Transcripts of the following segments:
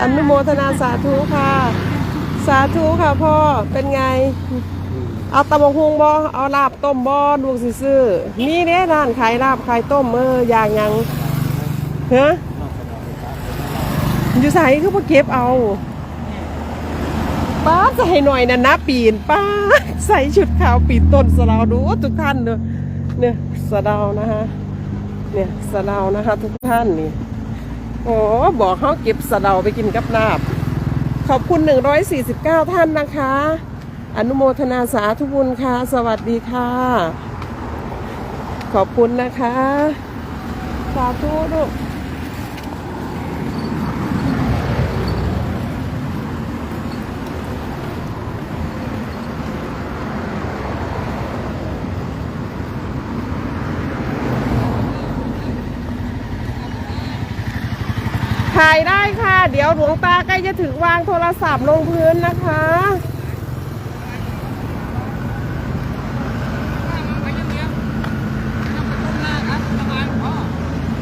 อนุโมทนาสาธุค่ะ สาธุค่ะพ่อ เป็นไง เอาตะบงฮงบอเอาลาบต้มบอลูกซื้อมีเด้ร้านขายลาบขายต้มเอออย่างยังเฮ้อยู่ใส่คือพอเก็บเอาป้าใส่หน่อยนะนะปีนป้าใส่ชุดขาวปีนต้นสะเดาวดูทุกท่านเนอะเนี่ยสะเดาวนะฮะเนี่ยสะเดาวนะคะ ทุกท่านนี่ โอ้บอกเขาเก็บสะเดาไปกินกับลาบ ขอบคุณ 149 ท่านนะคะ อนุโมทนาสาธุบุญค่ะ สวัสดีค่ะ ขอบคุณนะคะ สาธุลูก ถ่ายได้ค่ะ เดี๋ยวหลวงตาใกล้จะถึงวางโทรศัพท์ลงพื้นนะคะ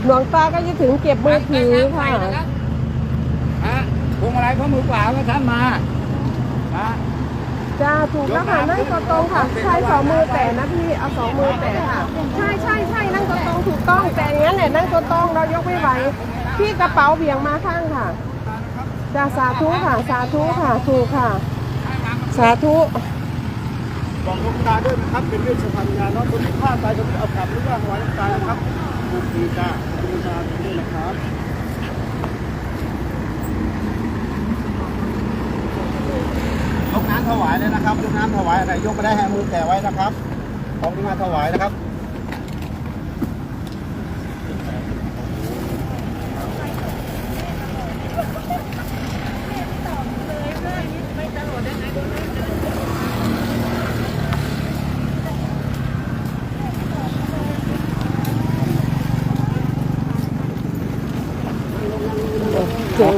หลวงตาก็จะถึงเก็บมือถือค่ะฮะพวงมาลัยเขามือเปล่าก็ท่านมาฮะจ้าถูกแล้วค่ะนั่งตัวตรงค่ะ ใช่สองมือแต่นะพี่เอาสองมือแต่ค่ะ ใช่ใช่ใช่นั่งตัวตรงถูกต้องแต่อย่างนั้นแหละนั่งตัวตรงเรายกไม่ไหว พี่กระเป๋าเบี่ยงมาข้างค่ะจ้าสาธุค่ะ สาธุค่ะถูกค่ะ สาธุบอกหลวงตาด้วยนะครับ เป็นเรื่องสะพานยาเนาะคนที่พลาดไปก็ไม่เอากลับหรือว่าถวายหลวงตานะครับขอบคุณจ้าขอบคุณตาตรงนี้นะครับยกน้ำถวายเลยนะครับยกน้ำถวายอะไรยกไม่ได้ให้มือแตะไว้นะครับของที่มาถวายนะครับ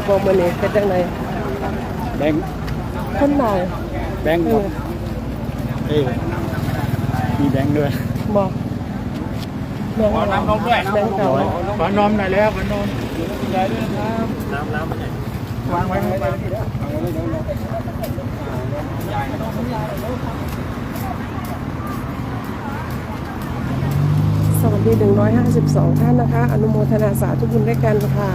เจ๋งกว่ามันนี่เป็นยังไงแบงค์คนไหนแบงค์เอบอกอเอ้ยมีแบงค์ด้วยบอกแบงค์ขอน้ำนมด้วยแบงค์เก่าขอนมหน่อยแล้วขอนมใหญ่ด้วยนะครับน้ำน้ำมันใหญ่วางไว้วางไว้สวัสดี 152 ท่านนะคะ อนุโมทนาสาธุบุญด้วยกันค่ะ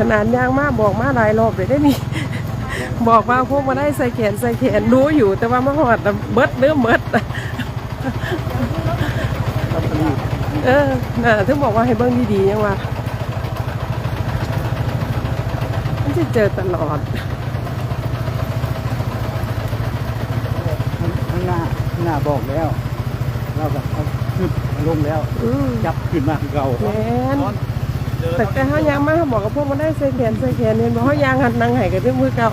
ขนาดยางมากบอกมาหลายรอบเลยได้นี่บอกว่าพวกมาได้ใส่แขนใส่แขนรู้อยู่แต่ว่ามาหอดน่ะเบิดเนื้อเบิดเออน่ะถึงบอกว่าให้เบิ้งดีๆยังว่ามันจะเจอตลอดข้างหน้าข้างหน้าบอกแล้ว เราแบบเอาขึ้นลงแล้วอืมจับขึ้นมาคือเก่าแมน แต่แต่เขายางมาเขาบอกกับพวกมันได้เสแขนเสแขนเห็นบอกเขายางหัดนางไห้กับที่มือเก่า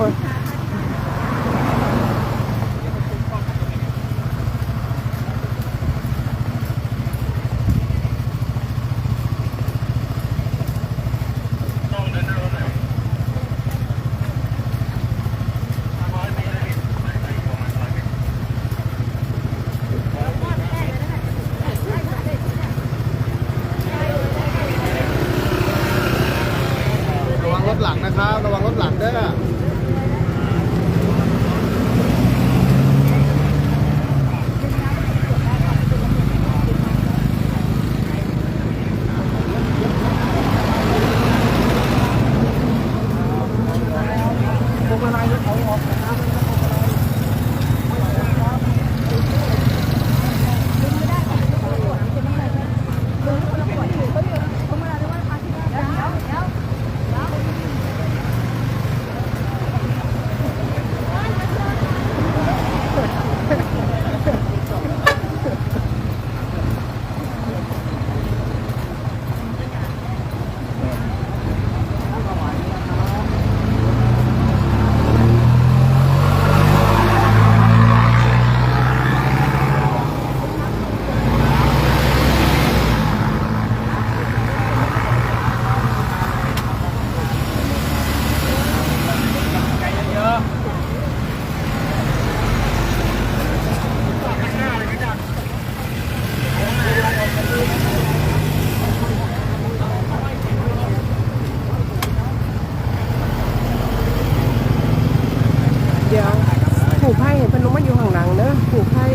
ผูกไพ่พนมมาอยู่ห้างหลังเนอะผูกไพ่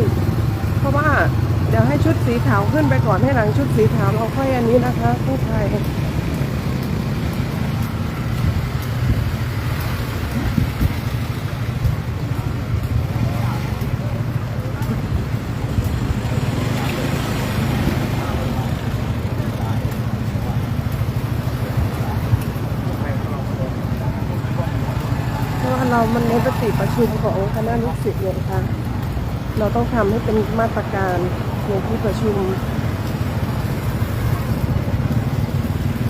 เพราะว่าเดี๋ยวให้ชุดสีขาวขึ้นไปก่อนให้หลังชุดสีขาวเราค่อยอันนี้นะคะผู้ไพ่ เรามันในปฏิประชุมของคณะลูกศิษย์เนี่ยค่ะ เราต้องทำให้เป็นมาตรการในที่ประชุม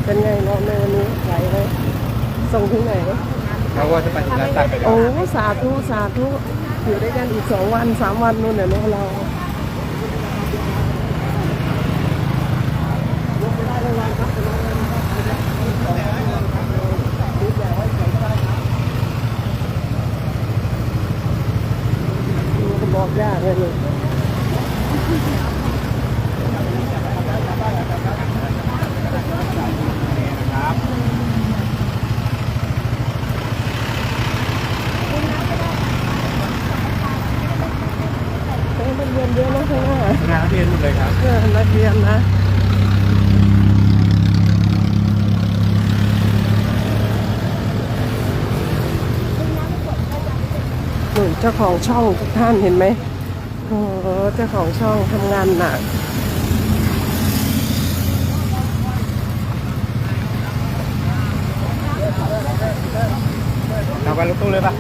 เป็นไงเราในวันนี้ไหวไหมส่งถึงไหนเราว่าจะไปถึงร้านตัดไปโอ้ สาธุ สาธุ อยู่ด้วยกันอีกสองวันสามวันนู่นเนี่ยเนอะเรามันบ อกยากเลยนี่เอ้ยมันเรียนเยอะนะข้างหน้างานเรียนหมดเลยครับเออนักเรียนนะหนุน เจ้าของช่องทุกท่านเห็นไหมโอ้เจ้าของช่องทำงานหนักเอาไปลูกตู้เลยปะ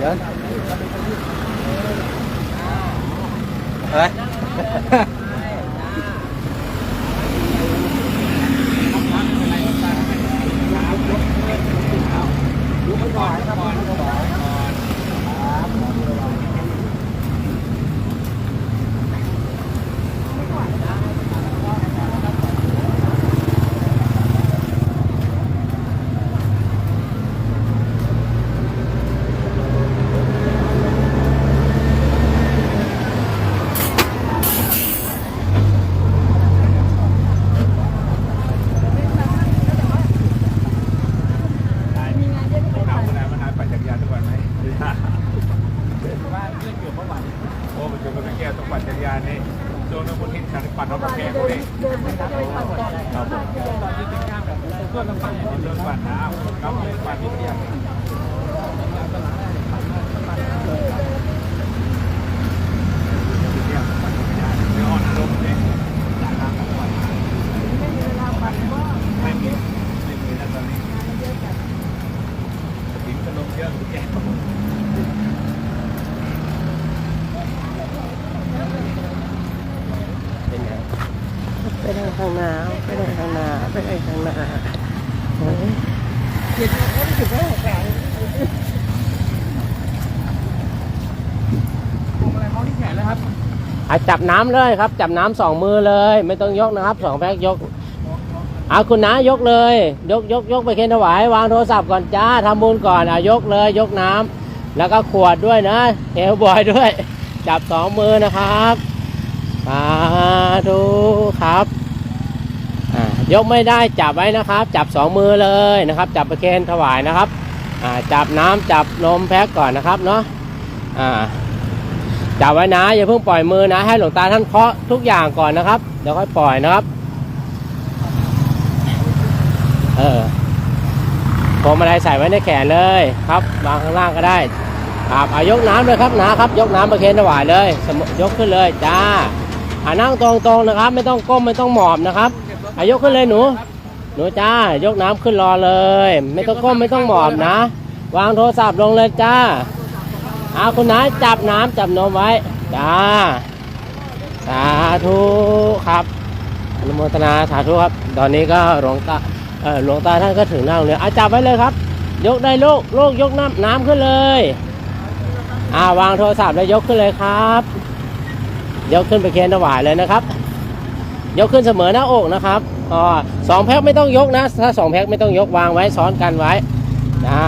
เดี๋ยวเฮ้ยน้ำมานานมานานปั่นจักรยานทุก ว่าเรื่องเกี่ยวกับวันโอ้มันจะเป็นแก้ต้องปั่นจักรยานนี่โดนคนที่ฉันปั่นรถแข่งคนนี้ครับผมตอนนี้เป็นการแบบเพื่อนปั่นเดินปั่นน้ำครับปั่นนิดเดียวไม่มีไม่มีแล้วตอนนี้ถึงขนมเยอะแก้ว เป็นไง ไปทางข้างหน้าไปทางข้างหน้าไปทางข้างหน้าโอ้ย อะจับน้ำเลยครับ จับน้ำสองมือเลย ไม่ต้องยกนะครับสองแพ็กยกเอาคุณน้ายกเลย ยกยกยกไปเคนถวายวางโทรศัพท์ก่อนจ้าทำบุญก่อนอะยกเลย ยกน้ำแล้วก็ขวดด้วยนะเฮลบอยด้วย จับสองมือนะครับสาธุครับยกไม่ได้จับไว้นะครับ จับสองมือเลยนะครับ จับไปเคนถวายนะครับจับน้ำจับนมแพ็กก่อนนะครับเนาะอ่า จับไว้นะอย่าเพิ่งปล่อยมือนะ ให้หลวงตาท่านเคาะทุกอย่างก่อนนะครับเดี๋ยวค่อยปล่อยนะครับ เออพวงมาลัยใส่ไว้ในแขนเลยครับวางข้างล่างก็ได้ครับเอายกน้ำเลยครับนะครับ ยกน้ำประเคนถวายเลยสมมุยกขึ้นเลยจ้าอานั่งตรงๆนะครับ ไม่ต้องก้มไม่ต้องหมอบนะครับอายกขึ้นเลยหนู หนูจ้ายกน้ำขึ้นรอเลย ไม่ต้องก้มไม่ต้องหมอบนะ วางโทรศัพท์ลงเลยจ้า อาคุณน้าจับน้ำจับนมไว้จ้าสาธุครับอนุโมทนาสาธุครับ ตอนนี้ก็หลวงตาเออหลวงตาท่านก็ถึงหน้าโรงเรียนอะจับไว้เลยครับ ยกได้ลูกลูกยกน้ำน้ำขึ้นเลยอ่าวางโทรศัพท์แล้วยกขึ้นเลยครับ ยกขึ้นไปเคนถวายเลยนะครับ ยกขึ้นเสมอหน้าอกนะครับอ๋อสองแพ็คไม่ต้องยกนะ ถ้าสองแพ็คไม่ต้องยกวางไว้ซ้อนกันไว้นะ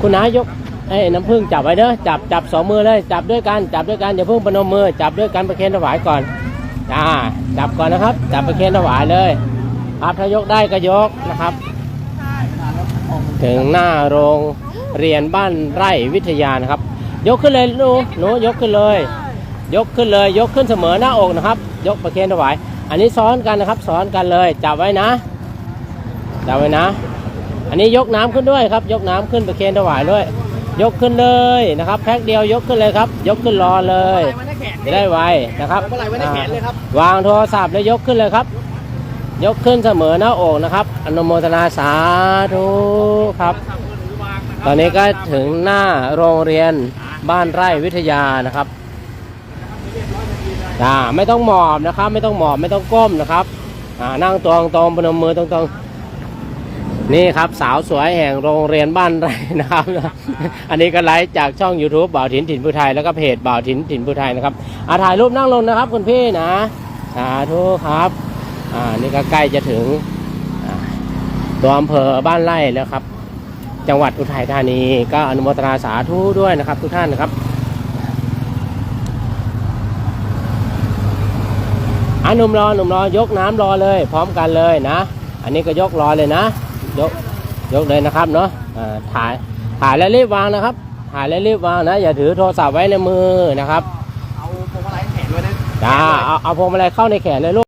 คุณนายกเอ้น้ำผึ้งจับไว้เด้อจับจับสองมือเลยจับด้วยกันจับด้วยกันอย่าเพิ่งประนมมือจับด้วยกันไปเคนถวายก่อนอ่าจับก่อนนะครับ จับไปเคนถวายเลยครับถ้ายกได้ก็ยกนะครับ ถึงหน้าโรงเรียนบ้านไร่วิทยานะครับ ยกขึ้นเลยหนูหนูยกขึ้นเลย ยกขึ้นเลย ยกขึ้นเสมอหน้าอกนะครับ ยกประเคนถวาย อันนี้ซ้อนกันนะครับ ซ้อนกันเลย จับไว้นะจับไว้นะ อันนี้ยกน้ำขึ้นด้วยครับ ยกน้ำขึ้นประเคนถวายด้วย ยกขึ้นเลยนะครับแพ็คเดียวยกขึ้นเลยครับ ยกขึ้นรอเลยจะได้ไวนะครับวางโทรศัพท์แล้วยกขึ้นเลยครับ ยกขึ้นเสมอหน้าอกนะครับ อนุโมทนาสาธุครับ ตอนนี้ก็ถึงหน้าโรงเรียนบ้านไร่วิทยานะครับอ่าไม่ต้องหมอบนะครับ ไม่ต้องหมอบไม่ต้องก้มนะครับอ่านั่งตรงตรงๆพนมมือตรงตรงๆ นี่ครับสาวสวยแห่งโรงเรียนบ้านไรนะครับ อันนี้ก็ไลฟ์จากช่อง YouTube บ่าวถิ่นถิ่นผู้ไทยแล้วก็เพจบ่าวถิ่นถิ่นผู้ไทยนะครับอาถ่ายรูปนั่งลงนะครับคุณพี่นะสาธุครับอ่านี่ก็ใกล้จะถึงตัวอำเภอบ้านไร่แล้วครับ จังหวัดอุทัยธานีก็อนุโมทนาสาธุด้วยนะครับ ทุกท่านนะครับอะนุ่มรอหนุ่มรอยกน้ำรอเลย พร้อมกันเลยนะ อันนี้ก็ยกรอเลยนะ ยกยกเลยนะครับเนาะอ่าถ่ายถ่ายแล้วรีบวางนะครับ ถ่ายแล้วรีบวางนะ อย่าถือโทรศัพท์ไว้ในมือนะครับ เอาพวงมาลัยแขนไว้นะจ้าเอาเอาพวงมาลัยเข้าในแขนเลยลูก